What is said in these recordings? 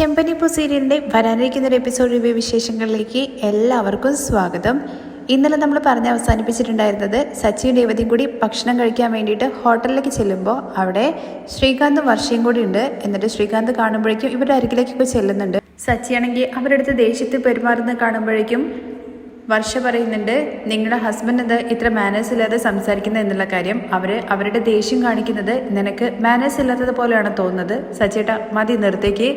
ചെമ്പനിപ്പൂ സീരിയലിന്റെ വരാനിരിക്കുന്ന ഒരു എപ്പിസോഡ് റിവ്യൂ വിശേഷങ്ങളിലേക്ക് എല്ലാവർക്കും സ്വാഗതം. ഇന്നലെ നമ്മൾ പറഞ്ഞ് അവസാനിപ്പിച്ചിട്ടുണ്ടായിരുന്നത് സച്ചിയും രേവതിയും കൂടി ഭക്ഷണം കഴിക്കാൻ വേണ്ടിയിട്ട് ഹോട്ടലിലേക്ക് ചെല്ലുമ്പോൾ അവിടെ ശ്രീകാന്ത് വർഷയും കൂടി ഉണ്ട്. എന്നിട്ട് ശ്രീകാന്ത് കാണുമ്പോഴേക്കും ഇവരുടെ അരികിലേക്കൊക്കെ ചെല്ലുന്നുണ്ട്. സച്ചിയാണെങ്കിൽ അവരുടെ അടുത്ത് ദേഷ്യത്തിൽ പെരുമാറുന്നത് കാണുമ്പോഴേക്കും വർഷ പറയുന്നുണ്ട് നിങ്ങളുടെ ഹസ്ബൻഡ് എന്താ ഇത്ര മാനേഴ്സ് ഇല്ലാതെ സംസാരിക്കുന്നത് എന്നുള്ള കാര്യം? അവർ അവരുടെ ദേഷ്യം കാണിക്കുന്നത് നിനക്ക് മാനേഴ്സ് ഇല്ലാത്തത് പോലെയാണ് തോന്നുന്നത്. സച്ചേട്ട മതി നിർത്തേക്ക്.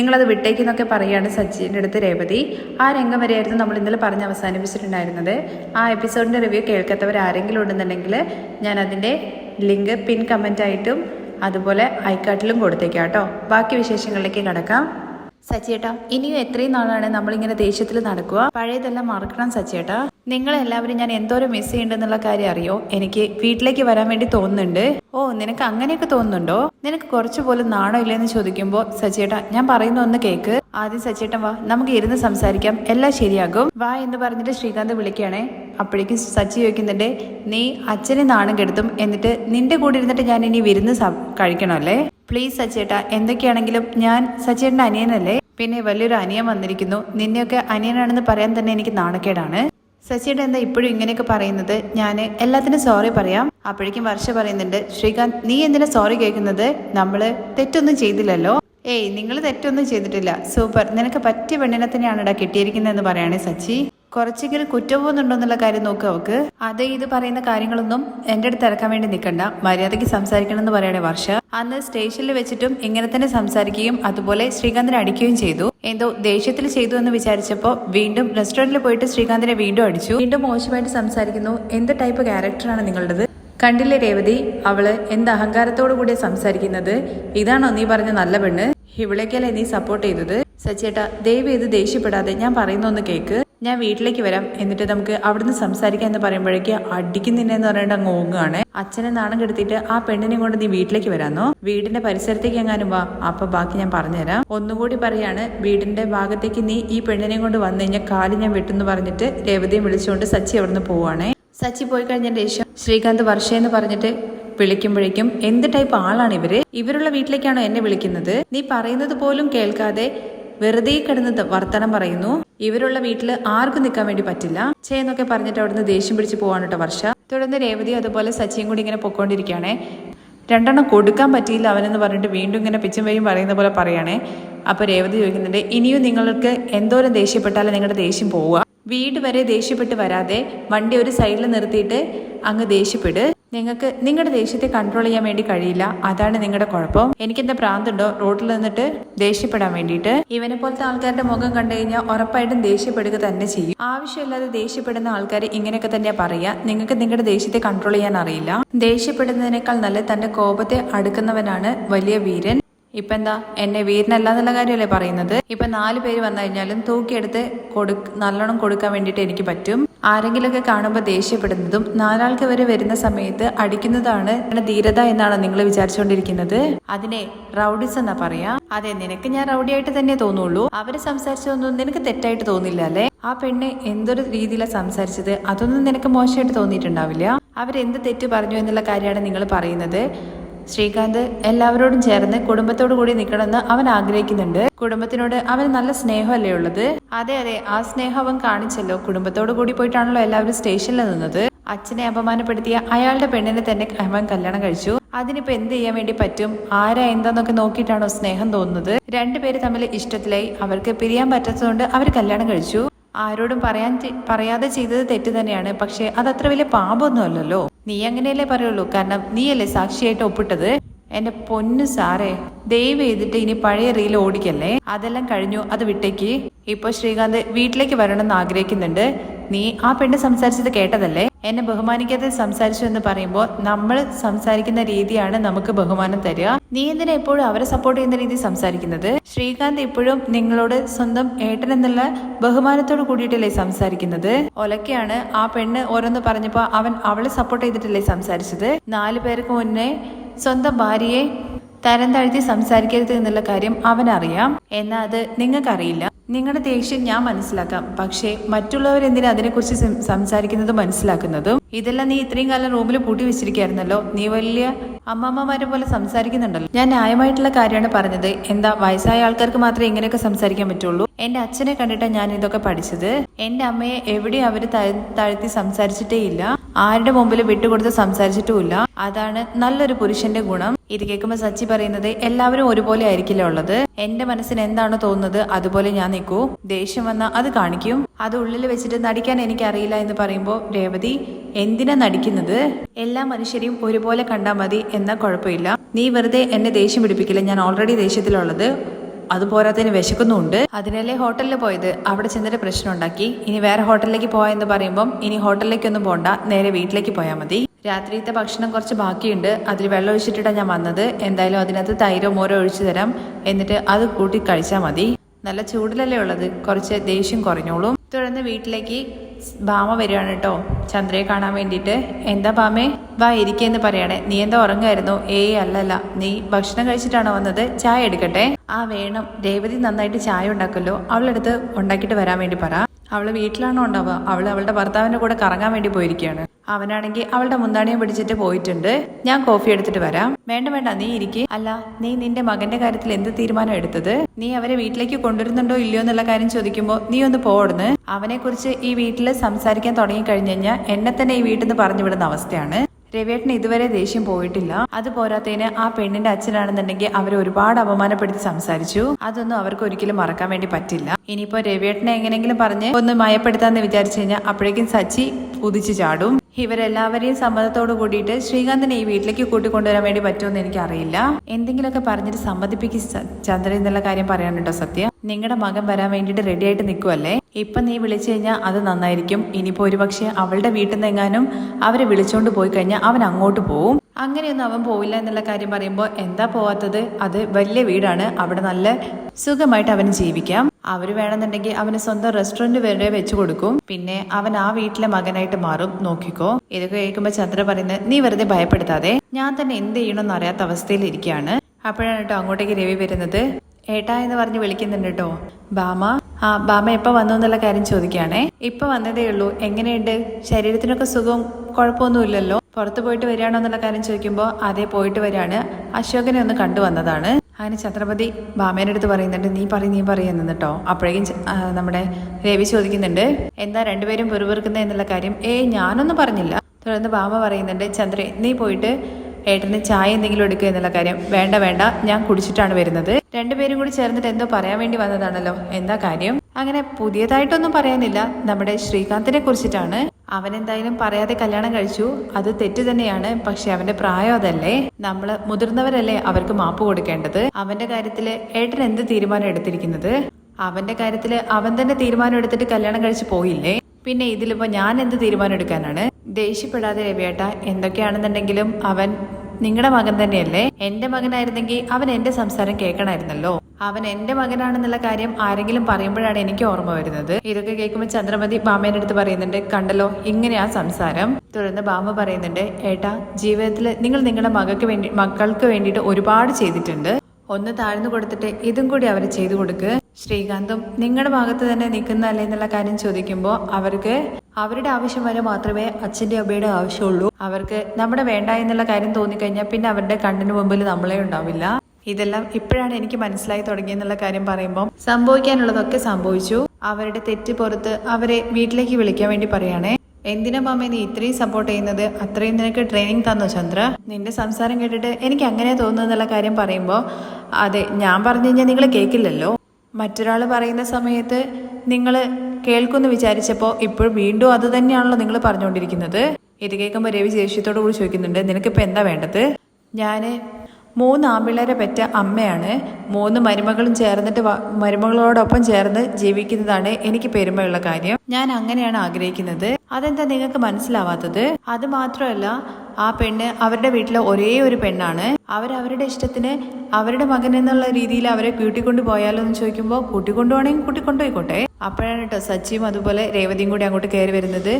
നിങ്ങളത് വിട്ടേക്കെന്നൊക്കെ പറയുകയാണ് സച്ചിന്റെ അടുത്ത് രേവതി. ആ രംഗം വരെയായിരുന്നു നമ്മൾ ഇന്നലെ പറഞ്ഞ് അവസാനിപ്പിച്ചിട്ടുണ്ടായിരുന്നത്. ആ എപ്പിസോഡിന്റെ റിവ്യൂ കേൾക്കാത്തവർ ആരെങ്കിലും ഉണ്ടെന്നുണ്ടെങ്കിൽ ഞാൻ അതിന്റെ ലിങ്ക് പിൻ കമന്റ് ആയിട്ടും അതുപോലെ ഐക്കാട്ടിലും കൊടുത്തേക്കാം കേട്ടോ. ബാക്കി വിശേഷങ്ങളിലേക്ക് കടക്കാം. സച്ചേട്ടാ ഇനിയും എത്രയും നാളാണ് നമ്മളിങ്ങനെ ദേഷ്യത്തിൽ നടക്കുക? പഴയതെല്ലാം മറക്കണം സച്ചേട്ടാ നിങ്ങളെല്ലാവരും ഞാൻ എന്തോരം മിസ് ചെയ്യുന്നുണ്ടെന്നുള്ള കാര്യം അറിയോ? എനിക്ക് വീട്ടിലേക്ക് വരാൻ വേണ്ടി തോന്നുന്നുണ്ട്. ഓ നിനക്ക് അങ്ങനെയൊക്കെ തോന്നുന്നുണ്ടോ? നിനക്ക് കുറച്ചു പോലും നാണോ ഇല്ലെന്ന് ചോദിക്കുമ്പോൾ സച്ചേട്ട ഞാൻ പറയുന്ന ഒന്ന് കേക്ക്. ആദ്യം സച്ചേട്ടൻ വാ നമുക്ക് ഇരുന്ന് സംസാരിക്കാം. എല്ലാം ശരിയാകും. വാ എന്ന് പറഞ്ഞിട്ട് ശ്രീകാന്ത് വിളിക്കുകയാണേ. അപ്പോഴേക്കും സച്ചി ചോദിക്കുന്നുണ്ട് നീ അച്ഛനെ നാണം കെടുത്തും. എന്നിട്ട് നിന്റെ കൂടെ ഇരുന്നിട്ട് ഞാൻ ഇനി വിരുന്ന് കഴിക്കണമല്ലേ പ്ലീസ് സച്ചേട്ട എന്തൊക്കെയാണെങ്കിലും ഞാൻ സച്ചേട്ടന്റെ അനിയനല്ലേ? പിന്നെ വലിയൊരു അനിയൻ വന്നിരിക്കുന്നു. നിന്നെയൊക്കെ അനിയനാണെന്ന് പറയാൻ തന്നെ എനിക്ക് നാണക്കേടാണ്. സച്ചിയുടെ എന്താ ഇപ്പോഴും ഇങ്ങനെയൊക്കെ പറയുന്നത്? ഞാൻ എല്ലാത്തിനും സോറി പറയാം. അപ്പോഴേക്കും വർഷ പറയുന്നുണ്ട് ശ്രീകാന്ത് നീ എന്തിനാ സോറി കേൾക്കുന്നത്? നമ്മൾ തെറ്റൊന്നും ചെയ്തില്ലല്ലോ. ഏയ് നിങ്ങൾ തെറ്റൊന്നും ചെയ്തിട്ടില്ല. സൂപ്പർ. നിനക്ക് പറ്റിയ പെണ്ണിനെ തന്നെയാണടാ കിട്ടിയിരിക്കുന്നതെന്ന് പറയാണ് സച്ചി. കുറച്ചെങ്കിലും കുറ്റബോധമുണ്ടോ എന്നുള്ള കാര്യം നോക്കുക അവക്ക്. അത് ഇത് പറയുന്ന കാര്യങ്ങളൊന്നും എന്റെ അടുത്ത് ഇറക്കാൻ വേണ്ടി നിൽക്കണ്ട. മര്യാദയ്ക്ക് സംസാരിക്കണം എന്ന് പറയണേ വർഷ. അന്ന് സ്റ്റേഷനിൽ വെച്ചിട്ടും ഇങ്ങനെ തന്നെ സംസാരിക്കുകയും അതുപോലെ ശ്രീകാന്തിനെ അടിക്കുകയും ചെയ്തു. എന്തോ ദേഷ്യത്തിൽ ചെയ്തു എന്ന് വിചാരിച്ചപ്പോൾ വീണ്ടും റെസ്റ്റോറന്റിൽ പോയിട്ട് ശ്രീകാന്തിനെ വീണ്ടും അടിച്ചു. വീണ്ടും മോശമായിട്ട് സംസാരിക്കുന്നു. എന്ത് ടൈപ്പ് ക്യാരക്ടറാണ് നിങ്ങളുടേത്? കണ്ടില്ലേ രേവതി? അവൾ എന്ത് അഹങ്കാരത്തോടു കൂടി സംസാരിക്കുന്നത്? ഇതാണോ നീ പറഞ്ഞ നല്ല പെണ്ണ്? ഇവിളേക്കല്ലേ നീ സപ്പോർട്ട് ചെയ്തത്? സച്ചേട്ടാ ദയവ് ഇത് ദേഷ്യപ്പെടാതെ ഞാൻ പറയുന്നൊന്ന് കേക്ക്. ഞാൻ വീട്ടിലേക്ക് വരാം. എന്നിട്ട് നമുക്ക് അവിടുന്ന് സംസാരിക്കാം എന്ന് പറയുമ്പോഴേക്ക് അടിക്കുന്നില്ലെന്ന് പറയേണ്ട അങ്ങ് ഓങ്ങുകയാണ് അച്ഛനെ നാണം കെടുത്തിട്ട് ആ പെണ്ണിനെ കൊണ്ട് നീ വീട്ടിലേക്ക് വരാന്നോ? വീടിന്റെ പരിസരത്തേക്ക് എങ്ങാനും വാ. അപ്പൊ ബാക്കി ഞാൻ പറഞ്ഞുതരാം. ഒന്നുകൂടി പറയാണ് വീടിന്റെ ഭാഗത്തേക്ക് നീ ഈ പെണ്ണിനെ കൊണ്ട് വന്നു കഴിഞ്ഞാൽ കാൽ ഞാൻ വെട്ടെന്ന് പറഞ്ഞിട്ട് രേവതിയെ വിളിച്ചുകൊണ്ട് സച്ചി അവിടുന്ന് പോവാണേ. സച്ചി പോയി കഴിഞ്ഞതിന്റെ ശേഷം ശ്രീകാന്ത് വർഷ എന്ന് പറഞ്ഞിട്ട് വിളിക്കുമ്പോഴേക്കും എന്ത് ടൈപ്പ് ആളാണ് ഇവർ? ഇവരുള്ള വീട്ടിലേക്കാണോ എന്നെ വിളിക്കുന്നത്? നീ പറയുന്നത് പോലും കേൾക്കാതെ വെറുതെ കിടന്ന് വർത്തനം പറയുന്നു. ഇവരുള്ള വീട്ടിൽ ആർക്കും നിൽക്കാൻ വേണ്ടി പറ്റില്ല. ചേ എന്നൊക്കെ പറഞ്ഞിട്ട് അവിടുന്ന് ദേഷ്യം പിടിച്ച് പോവാണ് കേട്ടോ വർഷ. തുടർന്ന് രേവതി അതുപോലെ സച്ചിയും കൂടി ഇങ്ങനെ പൊക്കോണ്ടിരിക്കുകയാണേ. രണ്ടെണ്ണം കൊടുക്കാൻ പറ്റിയില്ല അവനെന്ന് പറഞ്ഞിട്ട് വീണ്ടും ഇങ്ങനെ പിച്ചും വരും പറയുന്ന പോലെ പറയുകയാണേ അപ്പോൾ രേവതി ചോദിക്കുന്നുണ്ട് ഇനിയും നിങ്ങൾക്ക് എന്തോരം ദേഷ്യപ്പെട്ടാലും നിങ്ങളുടെ ദേഷ്യം പോവുക. വീട് വരെ ദേഷ്യപ്പെട്ട് വരാതെ വണ്ടി ഒരു സൈഡിൽ നിർത്തിയിട്ട് അങ്ങ് ദേഷ്യപ്പെട്. നിങ്ങൾക്ക് നിങ്ങളുടെ ദേഷ്യത്തെ കൺട്രോൾ ചെയ്യാൻ വേണ്ടി കഴിയില്ല. അതാണ് നിങ്ങളുടെ കുഴപ്പം. എനിക്കെന്താ പ്രാന്തുണ്ടോ? റോഡിൽ നിന്നിട്ട് ദേഷ്യപ്പെടാൻ വേണ്ടിയിട്ട്. ഇവനെ പോലത്തെ ആൾക്കാരുടെ മുഖം കണ്ടു കഴിഞ്ഞാൽ ഉറപ്പായിട്ടും ദേഷ്യപ്പെടുക തന്നെ ചെയ്യും. ആവശ്യമില്ലാതെ ദേഷ്യപ്പെടുന്ന ആൾക്കാർ ഇങ്ങനെയൊക്കെ തന്നെയാ പറയാ നിങ്ങൾക്ക് നിങ്ങളുടെ ദേഷ്യത്തെ കൺട്രോൾ ചെയ്യാൻ അറിയില്ല. ദേഷ്യപ്പെടുന്നതിനേക്കാൾ നല്ല തന്റെ കോപത്തെ അടുക്കുന്നവനാണ് വലിയ വീരൻ. ഇപ്പൊ എന്താ? എന്നെ വീരനല്ല എന്നുള്ള കാര്യമല്ലേ പറയുന്നത്? ഇപ്പൊ നാല് പേര് വന്നു കഴിഞ്ഞാലും തൂക്കിയെടുത്ത് കൊടു നല്ലോണം കൊടുക്കാൻ വേണ്ടിയിട്ട് എനിക്ക് പറ്റും. ആരെങ്കിലുമൊക്കെ കാണുമ്പോൾ ദേഷ്യപ്പെടുന്നതും നാലാൾക്ക് വരെ വരുന്ന സമയത്ത് അടിക്കുന്നതാണ് ധീരത എന്നാണ് നിങ്ങൾ വിചാരിച്ചുകൊണ്ടിരിക്കുന്നത് അതിനെ റൗഡിസ് എന്നാ പറയാ. അതെ നിനക്ക് ഞാൻ റൗഡിയായിട്ട് തന്നെ തോന്നുള്ളൂ. അവർ സംസാരിച്ചതൊന്നും നിനക്ക് തെറ്റായിട്ട് തോന്നില്ല അല്ലേ? ആ പെണ്ണ് എന്തൊരു രീതിയിലാണ് സംസാരിച്ചത്? അതൊന്നും നിനക്ക് മോശമായിട്ട് തോന്നിയിട്ടുണ്ടാവില്ല? അവരെന്ത് തെറ്റ് പറഞ്ഞു എന്നുള്ള കാര്യമാണ് നിങ്ങൾ പറയുന്നത്? ശ്രീകാന്ത് എല്ലാവരോടും ചേർന്ന് കുടുംബത്തോടു കൂടി നിൽക്കണമെന്ന് അവൻ ആഗ്രഹിക്കുന്നുണ്ട്. കുടുംബത്തിനോട് അവന് നല്ല സ്നേഹമല്ലേ ഉള്ളത്? അതെ അതെ. ആ സ്നേഹം അവൻ കാണിച്ചല്ലോ. കുടുംബത്തോടു കൂടി പോയിട്ടാണല്ലോ എല്ലാവരും സ്റ്റേഷനിൽ നിന്നത്. അച്ഛനെ അപമാനപ്പെടുത്തിയ അയാളുടെ പെണ്ണിനെ തന്നെ അവൻ കല്യാണം കഴിച്ചു. അതിനിപ്പോ എന്ത് ചെയ്യാൻ വേണ്ടി പറ്റും? ആരാ എന്താന്നൊക്കെ നോക്കിയിട്ടാണോ സ്നേഹം തോന്നുന്നത്? രണ്ടുപേര് തമ്മിൽ ഇഷ്ടത്തിലായി. അവർക്ക് പിരിയാൻ പറ്റാത്തതുകൊണ്ട് അവർ കല്യാണം കഴിച്ചു. ആരോടും പറയാൻ പറയാതെ ചെയ്തത് തെറ്റ് തന്നെയാണ്. പക്ഷെ അത് അത്ര വലിയ പാപമൊന്നുമല്ലല്ലോ നീ അങ്ങനെയല്ലേ പറയുള്ളൂ? കാരണം നീയല്ലേ സാക്ഷിയായിട്ട് ഒപ്പിട്ടത്? എന്റെ പൊന്നു സാറേ ദയവ് ചെയ്തിട്ട് ഇനി പഴയ റീൽ ഓടിക്കല്ലേ? അതെല്ലാം കഴിഞ്ഞു അത് വിട്ടേക്ക്. ഇപ്പൊ ശ്രീകാന്ത് വീട്ടിലേക്ക് വരണമെന്ന് ആഗ്രഹിക്കുന്നുണ്ട്. നീ ആ പെണ്ണ് സംസാരിച്ചത് കേട്ടതല്ലേ? എന്നെ ബഹുമാനിക്കാതെ സംസാരിച്ചു എന്ന് പറയുമ്പോൾ നമ്മൾ സംസാരിക്കുന്ന രീതിയാണ് നമുക്ക് ബഹുമാനം തരിക. നീ എന്തിനാ എപ്പോഴും അവരെ സപ്പോർട്ട് ചെയ്യുന്ന രീതി സംസാരിക്കുന്നത്? ശ്രീകാന്ത് ഇപ്പോഴും നിങ്ങളോട് സ്വന്തം ഏട്ടൻ എന്നുള്ള ബഹുമാനത്തോട് കൂടിയിട്ടല്ലേ സംസാരിക്കുന്നത്? ഒലക്കെയാണ് ആ പെണ്ണ് ഓരോന്ന് പറഞ്ഞപ്പോ അവൻ അവളെ സപ്പോർട്ട് ചെയ്തിട്ടല്ലേ സംസാരിച്ചത്? നാലു പേർക്ക് മുന്നേ സ്വന്തം ഭാര്യയെ തരം താഴ്ത്തി സംസാരിക്കരുത് എന്നുള്ള കാര്യം അവനറിയാം. എന്നാൽ അത് നിങ്ങൾക്കറിയില്ല. നിങ്ങളുടെ ദേഷ്യം ഞാൻ മനസ്സിലാക്കാം. പക്ഷേ മറ്റുള്ളവരെന്തിനാ അതിനെക്കുറിച്ച് സംസാരിക്കുന്നത് മനസ്സിലാക്കുന്നതും? ഇതെല്ലാം നീ ഇത്രയും കാലം റൂമിൽ പൂട്ടി വെച്ചിരിക്കായിരുന്നല്ലോ നീ വലിയ അമ്മമ്മമാരെ പോലെ സംസാരിക്കുന്നുണ്ടല്ലോ. ഞാൻ ന്യായമായിട്ടുള്ള കാര്യമാണ് പറഞ്ഞത്. എന്താ വയസ്സായ ആൾക്കാർക്ക് മാത്രമേ ഇങ്ങനെയൊക്കെ സംസാരിക്കാൻ പറ്റുള്ളൂ? എന്റെ അച്ഛനെ കണ്ടിട്ടാണ് ഞാൻ ഇതൊക്കെ പഠിച്ചത്. എന്റെ അമ്മയെ എവിടെയും അവർ താഴ്- താഴ്ത്തി സംസാരിച്ചിട്ടേ ഇല്ല ആരുടെ മുമ്പിൽ വിട്ടുകൊടുത്ത് സംസാരിച്ചിട്ടുമില്ല. അതാണ് നല്ലൊരു പുരുഷന്റെ ഗുണം. ഇത് കേൾക്കുമ്പോൾ സച്ചി പറയുന്നത് എല്ലാവരും ഒരുപോലെ ആയിരിക്കില്ല ഉള്ളത്? എന്റെ മനസ്സിന് എന്താണോ തോന്നുന്നത് അതുപോലെ ഞാൻ നിൽക്കൂ. ദേഷ്യം വന്നാൽ അത് കാണിക്കും. അത് ഉള്ളിൽ വെച്ചിട്ട് നടിക്കാൻ എനിക്കറിയില്ല എന്ന് പറയുമ്പോൾ രേവതി എന്തിനാ നടിക്കുന്നത്? എല്ലാ മനുഷ്യരെയും ഒരുപോലെ കണ്ടാൽ മതി എന്നാ കുഴപ്പമില്ല. നീ വെറുതെ എന്നെ ദേഷ്യം പിടിപ്പിക്കില്ല. ഞാൻ ഓൾറെഡി ദേഷ്യത്തിലുള്ളത്. അത് പോരാത്തതിന് വിശക്കുന്നുണ്ട് അതിനല്ലേ ഹോട്ടലിൽ പോയത്? അവിടെ ചെന്നിട്ട് പ്രശ്നം ഉണ്ടാക്കി ഇനി വേറെ ഹോട്ടലിലേക്ക് പോയെന്ന് പറയുമ്പം ഇനി ഹോട്ടലിലേക്ക് ഒന്നും പോണ്ട. നേരെ വീട്ടിലേക്ക് പോയാൽ മതി. രാത്രിയത്തെ ഭക്ഷണം കുറച്ച് ബാക്കിയുണ്ട്. അതിൽ വെള്ളം ഒഴിച്ചിട്ടാണ് ഞാൻ വന്നത്. എന്തായാലും അതിനകത്ത് തൈരോ മോരോ ഒഴിച്ചു തരാം. എന്നിട്ട് അത് കൂട്ടി കഴിച്ചാൽ മതി. നല്ല ചൂടിലല്ലേ ഉള്ളത്? കുറച്ച് ദേഷ്യം കുറഞ്ഞോളും. തുടർന്ന് വീട്ടിലേക്ക് ഭാമ വരികയാണ് കേട്ടോ. ചന്ദ്രയെ കാണാൻ വേണ്ടിയിട്ട്. എന്താ ഭാമേ? വാ ഇരിക്കെന്ന് പറയണേ. നീ എന്താ ഉറങ്ങായിരുന്നു? ഏയ് അല്ലല്ല. നീ ഭക്ഷണം കഴിച്ചിട്ടാണോ വന്നത്? ചായ എടുക്കട്ടെ. ആ വേണം. രേവതി നന്നായിട്ട് ചായ ഉണ്ടാക്കല്ലോ അവളെടുത്ത് ഉണ്ടാക്കിയിട്ട് വരാൻ വേണ്ടി പറ. അവൾ വീട്ടിലാണോ ഉണ്ടാവുക? അവൾ അവളുടെ ഭർത്താവിന്റെ കൂടെ കറങ്ങാൻ വേണ്ടി പോയിരിക്കുകയാണ്. അവനാണെങ്കിൽ അവളുടെ മുന്താണിയും പിടിച്ചിട്ട് പോയിട്ടുണ്ട്. ഞാൻ കോഫി എടുത്തിട്ട് വരാം. വേണ്ട വേണ്ട. നീ ഇരിക്കേ. അല്ല നീ നിന്റെ മകന്റെ കാര്യത്തിൽ എന്ത് തീരുമാനം എടുത്തത്? നീ അവരെ വീട്ടിലേക്ക് കൊണ്ടുവരുന്നുണ്ടോ ഇല്ലയോ എന്നുള്ള കാര്യം ചോദിക്കുമ്പോൾ നീ ഒന്ന് പോടുന്ന് അവനെ കുറിച്ച് ഈ വീട്ടിൽ സംസാരിക്കാൻ തുടങ്ങി കഴിഞ്ഞു കഴിഞ്ഞാൽ എന്നെ തന്നെ ഈ വീട്ടിൽ നിന്ന് പറഞ്ഞു വിടുന്ന അവസ്ഥയാണ്. രവിയേട്ടന് ഇതുവരെ ദേഷ്യം പോയിട്ടില്ല. അത് പോരാത്തതിന് ആ പെണ്ണിന്റെ അച്ഛനാണെന്നുണ്ടെങ്കിൽ അവരെ ഒരുപാട് അപമാനപ്പെടുത്തി സംസാരിച്ചു. അതൊന്നും അവർക്ക് ഒരിക്കലും മറക്കാൻ വേണ്ടി പറ്റില്ല. ഇനിയിപ്പോ രവിയേട്ടനെ എങ്ങനെയെങ്കിലും പറഞ്ഞ് ഒന്ന് മയപ്പെടുത്താന്ന് വിചാരിച്ചു കഴിഞ്ഞാൽ അപ്പോഴേക്കും സച്ചി ഉദിച്ചു ചാടും. ഇവരെല്ലാവരെയും സമ്മതത്തോട് കൂടിയിട്ട് ശ്രീകാന്തിനെ ഈ വീട്ടിലേക്ക് കൂട്ടിക്കൊണ്ടുവരാൻ വേണ്ടി പറ്റുമെന്ന് എനിക്കറിയില്ല. എന്തെങ്കിലുമൊക്കെ പറഞ്ഞിട്ട് സമ്മതിപ്പിക്ക് ചന്ദ്രൻ എന്നുള്ള കാര്യം പറയാനുണ്ടോ സത്യ? നിങ്ങളുടെ മകൻ വരാൻ വേണ്ടിയിട്ട് റെഡി ആയിട്ട് നിൽക്കുമല്ലേ ഇപ്പൊ നീ വിളിച്ചു കഴിഞ്ഞാൽ അത് നന്നായിരിക്കും. ഇനിയിപ്പോ ഒരുപക്ഷെ അവളുടെ വീട്ടിൽ നിന്ന് എങ്ങാനും അവരെ വിളിച്ചുകൊണ്ട് പോയി കഴിഞ്ഞാൽ അവൻ അങ്ങോട്ട് പോവും. അങ്ങനെയൊന്നും അവൻ പോവില്ല എന്നുള്ള കാര്യം പറയുമ്പോൾ എന്താ പോവാത്തത്? അത് വലിയ വീടാണ്. അവിടെ നല്ല സുഖമായിട്ട് അവന് ജീവിക്കാം. അവർ വേണമെന്നുണ്ടെങ്കിൽ അവന് സ്വന്തം റെസ്റ്റോറന്റ് വരെ വെച്ചു കൊടുക്കും. പിന്നെ അവൻ ആ വീട്ടിലെ മകനായിട്ട് മാറും. നോക്കിക്കോ. ഇതൊക്കെ കേൾക്കുമ്പോൾ ചന്ദ്ര പറയുന്നത് നീ വെറുതെ ഭയപ്പെടുത്താതെ. ഞാൻ തന്നെ എന്ത് ചെയ്യണമെന്ന് അറിയാത്ത അവസ്ഥയിൽ ഇരിക്കുകയാണ്. അപ്പോഴാണ് കേട്ടോ അങ്ങോട്ടേക്ക് രവി വരുന്നത്. ഏട്ടാ എന്ന് പറഞ്ഞ് വിളിക്കുന്നുണ്ട് കേട്ടോ ബാമ. ആ ബാമ എപ്പോൾ വന്നു എന്നുള്ള കാര്യം ചോദിക്കുകയാണേ. ഇപ്പം വന്നതേ ഉള്ളൂ. എങ്ങനെയുണ്ട്? ശരീരത്തിനൊക്കെ സുഖവും കുഴപ്പമൊന്നുമില്ലല്ലോ? പുറത്ത് പോയിട്ട് വരികയാണോ എന്നുള്ള കാര്യം ചോദിക്കുമ്പോൾ അതേ പോയിട്ട് വരികയാണ്. അശോകനെ ഒന്ന് കണ്ടു വന്നതാണ്. അങ്ങനെ ഛത്രപതി ബാമേന്റെ അടുത്ത് പറയുന്നുണ്ട് നീ പറയും നീ പറയുന്നു കേട്ടോ അപ്പോഴേക്കും നമ്മുടെ രവി ചോദിക്കുന്നുണ്ട് എന്താ രണ്ടുപേരും പെറുപെറുക്കുന്നത് എന്നുള്ള കാര്യം? ഏയ് ഞാനൊന്നും പറഞ്ഞില്ല. തുടർന്ന് ബാമ പറയുന്നുണ്ട് ചന്ദ്രേ നീ പോയിട്ട് ഏട്ടന് ചായ എന്തെങ്കിലും എടുക്കുക എന്നുള്ള കാര്യം. വേണ്ട വേണ്ട ഞാൻ കുടിച്ചിട്ടാണ് വരുന്നത്. രണ്ടുപേരും കൂടി ചേർന്നിട്ട് എന്തോ പറയാൻ വേണ്ടി വന്നതാണല്ലോ. എന്താ കാര്യം? അങ്ങനെ പുതിയതായിട്ടൊന്നും പറയാനില്ല. നമ്മുടെ ശ്രീകാന്തിനെ കുറിച്ചിട്ടാണ് അവൻ എന്തായാലും പറയാതെ കല്യാണം കഴിച്ചു. അത് തെറ്റ് തന്നെയാണ്. പക്ഷെ അവന്റെ പ്രായം അതല്ലേ? നമ്മൾ മുതിർന്നവരല്ലേ അവർക്ക് മാപ്പ് കൊടുക്കേണ്ടത്? അവന്റെ കാര്യത്തിൽ ഏട്ടൻ എന്ത് തീരുമാനം എടുത്തിരിക്കുന്നത്? അവന്റെ കാര്യത്തിൽ അവൻ തന്നെ തീരുമാനം എടുത്തിട്ട് കല്യാണം കഴിച്ച് പോയില്ലേ? പിന്നെ ഇതിലിപ്പോ ഞാൻ എന്ത് തീരുമാനം എടുക്കാനാണ്? ദേഷ്യപ്പെടാതെ രവിയേട്ട എന്തൊക്കെയാണെന്നുണ്ടെങ്കിലും അവൻ നിങ്ങളുടെ മകൻ തന്നെയല്ലേ? എന്റെ മകനായിരുന്നെങ്കിൽ അവൻ എന്റെ സംസാരം കേൾക്കണമായിരുന്നല്ലോ അവൻ എന്റെ മകനാണെന്നുള്ള കാര്യം ആരെങ്കിലും പറയുമ്പോഴാണ് എനിക്ക് ഓർമ്മ വരുന്നത്. ഇതൊക്കെ കേൾക്കുമ്പോൾ ചന്ദ്രമതി ബാമേന്റെ അടുത്ത് പറയുന്നുണ്ട് കണ്ടല്ലോ ഇങ്ങനെയാ സംസാരം. തുടർന്ന് ബാമ പറയുന്നുണ്ട് ഏട്ടാ ജീവിതത്തിൽ നിങ്ങൾ നിങ്ങളുടെ മകൾക്ക് വേണ്ടി മക്കൾക്ക് വേണ്ടിയിട്ട് ഒരുപാട് ചെയ്തിട്ടുണ്ട്. ഒന്ന് താഴ്ന്നു കൊടുത്തിട്ട് ഇതും കൂടി അവർ ചെയ്തു കൊടുക്ക്. ശ്രീകാന്തും നിങ്ങളുടെ ഭാഗത്ത് തന്നെ നിൽക്കുന്നതല്ലേ എന്നുള്ള കാര്യം ചോദിക്കുമ്പോൾ അവർക്ക് അവരുടെ ആവശ്യം വരെ മാത്രമേ അച്ഛന്റെ അമ്മയുടെ ആവശ്യമുള്ളൂ. അവർക്ക് നമ്മുടെ വേണ്ട എന്നുള്ള കാര്യം തോന്നിക്കഴിഞ്ഞാൽ പിന്നെ അവരുടെ കണ്ണിന് മുമ്പിൽ നമ്മളെ ഉണ്ടാവില്ല. ഇതെല്ലാം ഇപ്പോഴാണ് എനിക്ക് മനസ്സിലായി തുടങ്ങിയെന്നുള്ള കാര്യം പറയുമ്പോൾ സംഭവിക്കാനുള്ളതൊക്കെ സംഭവിച്ചു. അവരുടെ തെറ്റ് പുറത്ത് അവരെ വീട്ടിലേക്ക് വിളിക്കാൻ വേണ്ടി പറയുകയാണേ എന്തിനാ മാമ നീ ഇത്രയും സപ്പോർട്ട് ചെയ്യുന്നത്? അത്രയും നിനക്ക് ട്രെയിനിങ് തന്നു ചന്ദ്ര? നിന്റെ സംസാരം കേട്ടിട്ട് എനിക്ക് അങ്ങനെ തോന്നുന്നുള്ള കാര്യം പറയുമ്പോൾ അതെ ഞാൻ പറഞ്ഞു കഴിഞ്ഞാൽ നിങ്ങൾ കേൾക്കില്ലല്ലോ മറ്റൊരാൾ പറയുന്ന സമയത്ത് നിങ്ങൾ കേൾക്കുമെന്ന് വിചാരിച്ചപ്പോൾ ഇപ്പോൾ വീണ്ടും അത് തന്നെയാണല്ലോ നിങ്ങൾ പറഞ്ഞുകൊണ്ടിരിക്കുന്നത് ഇത് കേൾക്കുമ്പോൾ രവി ദേഷ്യത്തോടു കൂടി ചോദിക്കുന്നുണ്ട് നിനക്കിപ്പോൾ എന്താ വേണ്ടത്? ഞാൻ മൂന്ന് ആമ്പിള്ളേരെ പറ്റ അമ്മയാണ്. മൂന്ന് മരുമകളും ചേർന്നിട്ട് മരുമകളോടൊപ്പം ചേർന്ന് ജീവിക്കുന്നതാണ് എനിക്ക് പെരുമയുള്ള കാര്യം. ഞാൻ അങ്ങനെയാണ് ആഗ്രഹിക്കുന്നത്. അതെന്താ നിങ്ങൾക്ക് മനസ്സിലാവാത്തത്? അത് മാത്രമല്ല ആ പെണ്ണ് അവരുടെ വീട്ടിലെ ഒരേ ഒരു പെണ്ണാണ്. അവരവരുടെ ഇഷ്ടത്തിന് അവരുടെ മകൻ എന്നുള്ള രീതിയിൽ അവരെ കൂട്ടിക്കൊണ്ടു പോയാലോ എന്ന് ചോദിക്കുമ്പോൾ കൂട്ടിക്കൊണ്ടുപോകണമെങ്കിൽ കൂട്ടിക്കൊണ്ടുപോയിക്കോട്ടെ. അപ്പോഴാണ് കേട്ടോ സച്ചിയും അതുപോലെ രേവതിയും കൂടി അങ്ങോട്ട് കയറി വരുന്നത്.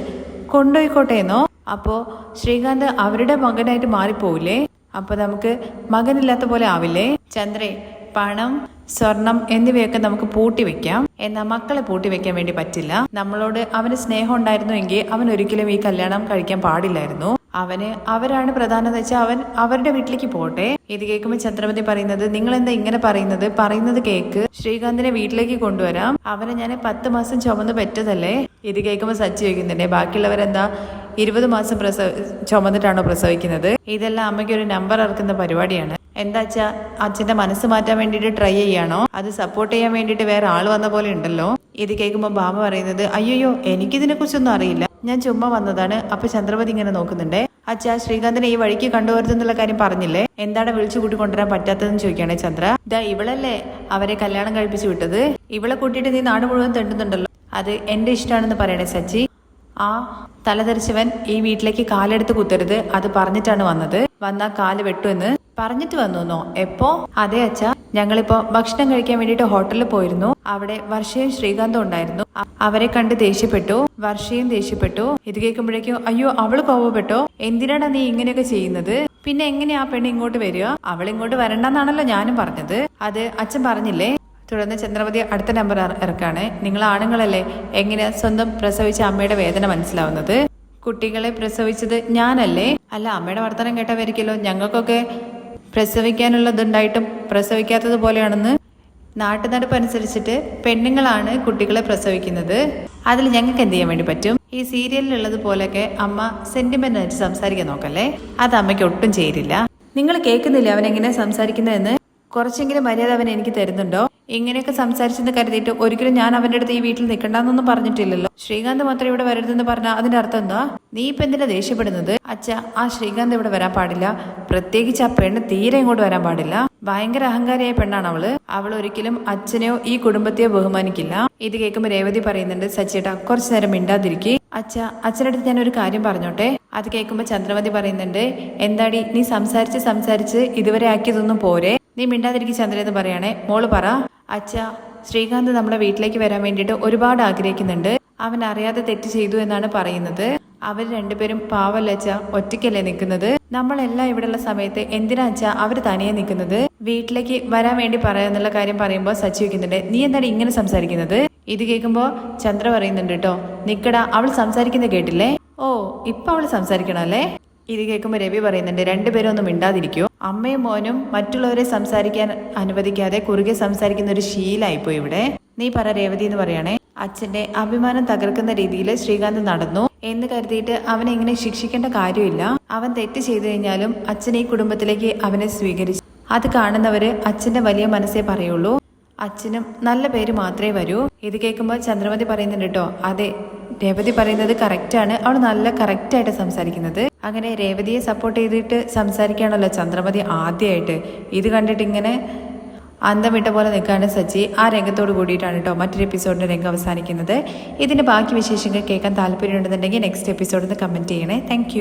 കൊണ്ടുപോയിക്കോട്ടെ എന്നോ അപ്പോ ശ്രീകാന്ത് അവരുടെ മകനായിട്ട് മാറിപ്പോവില്ലേ? അപ്പൊ നമുക്ക് മകനില്ലാത്ത പോലെ ആവില്ലേ? ചന്ദ്രേ പണം സ്വർണം എന്നിവയൊക്കെ നമുക്ക് പൂട്ടി വെക്കാം. എന്നാൽ മക്കളെ പൂട്ടി വെക്കാൻ വേണ്ടി പറ്റില്ല. നമ്മളോട് അവന് സ്നേഹം ഉണ്ടായിരുന്നുവെങ്കിൽ അവൻ ഒരിക്കലും ഈ കല്യാണം കഴിക്കാൻ പാടില്ലായിരുന്നു. അവന് അവരാണ് പ്രധാനം എന്ന് വെച്ചാൽ അവൻ അവരുടെ വീട്ടിലേക്ക് പോട്ടെ ഇത് കേൾക്കുമ്പോൾ ചന്ദ്രമതി പറയുന്നത് നിങ്ങൾ എന്താ ഇങ്ങനെ പറയുന്നത്? പറയുന്നത് കേക്ക്. ശ്രീകാന്തിനെ വീട്ടിലേക്ക് കൊണ്ടുവരാം. അവനെ ഞാൻ പത്ത് മാസം ചുമന്ന് പറ്റതല്ലേ? ഇത് കേൾക്കുമ്പോൾ സച്ചി ചോദിക്കുന്നുണ്ട് ബാക്കിയുള്ളവരെന്താ ഇരുപത് മാസം പ്രസവ ചുമന്നിട്ടാണോ പ്രസവിക്കുന്നത്? ഇതെല്ലാം അമ്മയ്ക്ക് ഒരു നമ്പർ ഇറക്കുന്ന പരിപാടിയാണ്. എന്താ വെച്ചാ അച്ഛന്റെ മനസ്സ് മാറ്റാൻ വേണ്ടിയിട്ട് ട്രൈ ചെയ്യാണോ? അത് സപ്പോർട്ട് ചെയ്യാൻ വേണ്ടിയിട്ട് വേറെ ആൾ വന്ന പോലെ ഉണ്ടല്ലോ. ഇത് കേൾക്കുമ്പോൾ ബാബ പറയുന്നത് അയ്യോ എനിക്കിതിനെ കുറിച്ചൊന്നും അറിയില്ല. ഞാൻ ചുമ്മാ വന്നതാണ്. അപ്പൊ ചന്ദ്രപതി ഇങ്ങനെ നോക്കുന്നുണ്ടേ. അച്ഛാ ശ്രീകാന്തിനെ ഈ വഴിക്ക് കണ്ടുവരുതെന്നുള്ള കാര്യം പറഞ്ഞില്ലേ? എന്താണ് വിളിച്ചു കൂട്ടി കൊണ്ടുവരാൻ പറ്റാത്തതെന്ന് ചോദിക്കുകയാണെ ചന്ദ്ര. ഇതാ ഇവളല്ലേ അവരെ കല്യാണം കഴിപ്പിച്ചു വിട്ടത്? ഇവളെ കൂട്ടിയിട്ട് നീ നാട് മുഴുവൻ തെണ്ടുന്നുണ്ടല്ലോ. അത് എന്റെ ഇഷ്ടമാണെന്ന് പറയണേ സച്ചി. ആ തലതെറിച്ചവൻ ഈ വീട്ടിലേക്ക് കാലെടുത്ത് കുത്തരുത്. അത് പറഞ്ഞിട്ടാണ് വന്നത്. വന്നാ കാൽ വെട്ടുമെന്ന് പറഞ്ഞിട്ട് വന്നു എപ്പോ? അതെ അച്ഛ. ഞങ്ങളിപ്പോ ഭക്ഷണം കഴിക്കാൻ വേണ്ടിട്ട് ഹോട്ടലിൽ പോയിരുന്നു. അവിടെ വർഷയും ശ്രീകാന്തും ഉണ്ടായിരുന്നു. അവരെ കണ്ട് ദേഷ്യപ്പെട്ടു. വർഷയും ദേഷ്യപ്പെട്ടു. ഇത് കേൾക്കുമ്പോഴേക്കും അയ്യോ അവൾ കോപപ്പെട്ടോ? എന്തിനാടാ നീ ഇങ്ങനെയൊക്കെ ചെയ്യുന്നത്? പിന്നെ എങ്ങനെയാ ആ പെണ്ണ് ഇങ്ങോട്ട് വരിക? അവൾ ഇങ്ങോട്ട് വരണ്ടെന്നാണല്ലോ ഞാനും പറഞ്ഞത്. അത് അച്ഛൻ പറഞ്ഞില്ലേ? തുടർന്ന് ചന്ദ്രമതി അടുത്ത നമ്പർ ഇറ- ഇറക്കാണ്. നിങ്ങൾ ആണുങ്ങളല്ലേ? എങ്ങനെ സ്വന്തം പ്രസവിച്ച അമ്മയുടെ വേദന മനസ്സിലാവുന്നത്? കുട്ടികളെ പ്രസവിച്ചത് ഞാനല്ലേ? അല്ല അമ്മയുടെ വർത്തനം കേട്ടവരിക്കല്ലോ ഞങ്ങൾക്കൊക്കെ പ്രസവിക്കാനുള്ളതുണ്ടായിട്ടും പ്രസവിക്കാത്തത് പോലെയാണെന്ന്. നാട്ടുനടപ്പ് അനുസരിച്ചിട്ട് പെണ്ണുങ്ങളാണ് കുട്ടികളെ പ്രസവിക്കുന്നത്. അതിൽ ഞങ്ങൾക്ക് എന്ത് ചെയ്യാൻ വേണ്ടി പറ്റും? ഈ സീരിയലിലുള്ളത് പോലെയൊക്കെ അമ്മ സെന്റിമെന്റ് ആയിട്ട് സംസാരിക്കാൻ നോക്കല്ലേ? അത് അമ്മയ്ക്ക് ഒട്ടും ചേരില്ല നിങ്ങൾ കേൾക്കുന്നില്ല അവൻ എങ്ങനെ സംസാരിക്കുന്നതെന്ന്? കുറച്ചെങ്കിലും മര്യാദ അവൻ എനിക്ക് തരുന്നുണ്ടോ? ഇങ്ങനെയൊക്കെ സംസാരിച്ചെന്ന് കരുതിയിട്ട് ഒരിക്കലും ഞാൻ അവന്റെ അടുത്ത് ഈ വീട്ടിൽ നിൽക്കണ്ടെന്നൊന്നും പറഞ്ഞിട്ടില്ലല്ലോ. ശ്രീകാന്ത് മാത്രം ഇവിടെ വരരുതെന്ന് പറഞ്ഞാൽ അതിന്റെ അർത്ഥം എന്താ? നീ ഇപ്പൊ എന്തിനാ ദേഷ്യപ്പെടുന്നത്? അച്ഛ ആ ശ്രീകാന്ത് ഇവിടെ വരാൻ പാടില്ല. പ്രത്യേകിച്ച് ആ പെണ്ണ് തീരെ ഇങ്ങോട്ട് വരാൻ പാടില്ല. ഭയങ്കര അഹങ്കാരിയായ പെണ്ണാണ് അവൾ. അവൾ ഒരിക്കലും അച്ഛനെയോ ഈ കുടുംബത്തെയോ ബഹുമാനിക്കില്ല. ഇത് കേൾക്കുമ്പോൾ രേവതി പറയുന്നുണ്ട് സച്ചേട്ടാ കുറച്ചു നേരം മിണ്ടാതിരിക്കെ. അച്ഛ അച്ഛനടുത്ത് ഞാൻ ഒരു കാര്യം പറഞ്ഞോട്ടെ? അത് കേൾക്കുമ്പോൾ ചന്ദ്രമതി പറയുന്നുണ്ട് എന്താടി നീ സംസാരിച്ച് സംസാരിച്ച് ഇതുവരെ ആക്കിയതൊന്നും പോരെ? നീ മിണ്ടാതിരിക്കും ചന്ദ്ര എന്ന് പറയണേ. മോൾ പറ. അച്ഛ ശ്രീകാന്ത് നമ്മളെ വീട്ടിലേക്ക് വരാൻ വേണ്ടിയിട്ട് ഒരുപാട് ആഗ്രഹിക്കുന്നുണ്ട്. അവൻ അറിയാതെ തെറ്റ് ചെയ്തു എന്നാണ് പറയുന്നത്. അവർ രണ്ടുപേരും പാവല്ല അച്ഛ? ഒറ്റയ്ക്കല്ലേ നിൽക്കുന്നത്? നമ്മളെല്ലാം ഇവിടെയുള്ള സമയത്ത് എന്തിനാ അച്ഛ അവർ തനിയെ നിൽക്കുന്നത്? വീട്ടിലേക്ക് വരാൻ വേണ്ടി പറയാന്നുള്ള കാര്യം പറയുമ്പോൾ സച്ചി വെക്കുന്നുണ്ട് നീ എന്താണ് ഇങ്ങനെ സംസാരിക്കുന്നത്? ഇത് കേൾക്കുമ്പോൾ ചന്ദ്ര പറയുന്നുണ്ട് കേട്ടോ നിക്കടാ അവൾ സംസാരിക്കുന്നത് കേട്ടില്ലേ? ഓ ഇപ്പൊ അവൾ സംസാരിക്കണം അല്ലേ ഇത് കേൾക്കുമ്പോൾ രവി പറയുന്നുണ്ട് രണ്ടുപേരും ഒന്നും മിണ്ടാതിരിക്കോ. അമ്മയും മോനും മറ്റുള്ളവരെ സംസാരിക്കാൻ അനുവദിക്കാതെ കുറുകെ സംസാരിക്കുന്ന ഒരു ശീലായിപ്പോ ഇവിടെ. നീ പറ രേവതി എന്ന് പറയണേ. അച്ഛന്റെ അഭിമാനം തകർക്കുന്ന രീതിയിൽ ശ്രീകാന്ത് നടന്നു. എന്ന് കരുതിയിട്ട് അവനെ ഇങ്ങനെ ശിക്ഷിക്കേണ്ട കാര്യമില്ല. അവൻ തെറ്റ് ചെയ്തു കഴിഞ്ഞാലും അച്ഛൻ ഈ കുടുംബത്തിലേക്ക് അവനെ സ്വീകരിച്ചു. അത് കാണുന്നവര് അച്ഛന്റെ വലിയ മനസ്സേ പറയുള്ളൂ. അച്ഛനും നല്ല പേര് മാത്രമേ വരൂ. ഇത് കേൾക്കുമ്പോൾ ചന്ദ്രമതി പറയുന്നുണ്ട് കേട്ടോ അതെ രേവതി പറയുന്നത് കറക്റ്റാണ് അവൾ നല്ല കറക്റ്റായിട്ട് സംസാരിക്കുന്നത്. അങ്ങനെ രേവതിയെ സപ്പോർട്ട് ചെയ്തിട്ട് സംസാരിക്കുകയാണല്ലോ ചന്ദ്രമതി ആദ്യമായിട്ട് ഇത് കണ്ടിട്ട് ഇങ്ങനെ അന്തം പോലെ നിൽക്കാണ് സച്ചി. ആ രംഗത്തോട് കൂടിയിട്ടാണ് കേട്ടോ മറ്റൊരു എപ്പിസോഡിന്റെ രംഗം അവസാനിക്കുന്നത്. ഇതിന്റെ ബാക്കി വിശേഷങ്ങൾ കേൾക്കാൻ താല്പര്യമുണ്ടെന്നുണ്ടെങ്കിൽ നെക്സ്റ്റ് എപ്പിസോഡിൽ നിന്ന് കമന്റ് ചെയ്യണേ. താങ്ക്